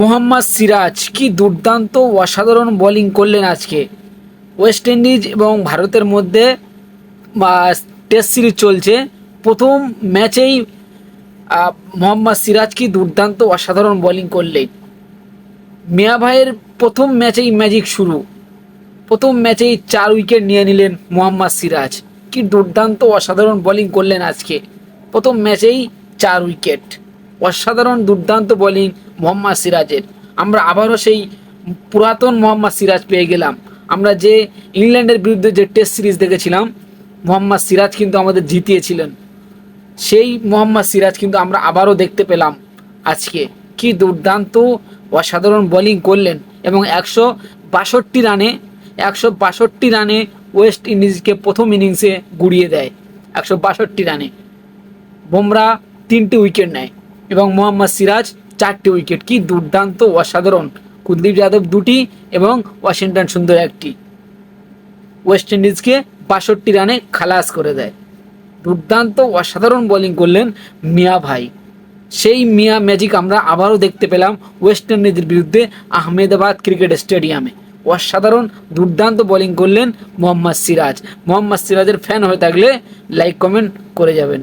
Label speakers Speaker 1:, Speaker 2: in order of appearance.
Speaker 1: মোহাম্মদ সিরাজ কি দুর্দান্ত অসাধারণ বোলিং করলেন আজকে। ওয়েস্ট ইন্ডিজ এবং ভারতের মধ্যে বা টেস্ট সিরিজ চলছে। প্রথম ম্যাচেই মোহাম্মদ সিরাজ কি দুর্দান্ত অসাধারণ বোলিং করলেন। মিয়া ভাইয়ের প্রথম ম্যাচেই ম্যাজিক শুরু। প্রথম ম্যাচেই চার উইকেট নিয়ে নিলেন মোহাম্মদ সিরাজ। কি দুর্দান্ত অসাধারণ বোলিং করলেন আজকে। প্রথম ম্যাচেই চার উইকেট। অসাধারণ দুর্দান্ত বোলিং মোহাম্মদ সিরাজের। আমরা আবারও সেই পুরাতন মোহাম্মদ সিরাজ পেয়ে গেলাম। আমরা যে ইংল্যান্ডের বিরুদ্ধে যে টেস্ট সিরিজ দেখেছিলাম, মোহাম্মদ সিরাজ কিন্তু আমাদের জিতিয়েছিলেন। সেই মোহাম্মদ সিরাজ কিন্তু আমরা আবারও দেখতে পেলাম আজকে। কি দুর্দান্ত অসাধারণ বোলিং করলেন এবং একশো বাষট্টি রানে, একশো বাষট্টি রানে ওয়েস্ট ইন্ডিজকে প্রথম ইনিংসে গুড়িয়ে দেয়। একশো বাষট্টি রানে। বুমরা তিনটি উইকেট নেয় এবং মোহাম্মদ সিরাজ চারটি উইকেট কি দুর্দান্ত, অসাধারণ। কুলদীপ যাদব দুটি এবং ওয়াশিংটন সুন্দর একটি। ওয়েস্ট ইন্ডিজকে বাষট্টি রানে খালাস করে দেয়। দুর্দান্ত, অসাধারণ বোলিং করলেন মিয়া ভাই। সেই মিয়া ম্যাজিক আমরা আবারও দেখতে পেলাম ওয়েস্ট ইন্ডিজের বিরুদ্ধে আহমেদাবাদ ক্রিকেট স্টেডিয়ামে। অসাধারণ, দুর্দান্ত বোলিং করলেন মোহাম্মদ সিরাজ। মোহাম্মদ সিরাজের ফ্যান হয়ে থাকলে লাইক কমেন্ট করে যাবেন।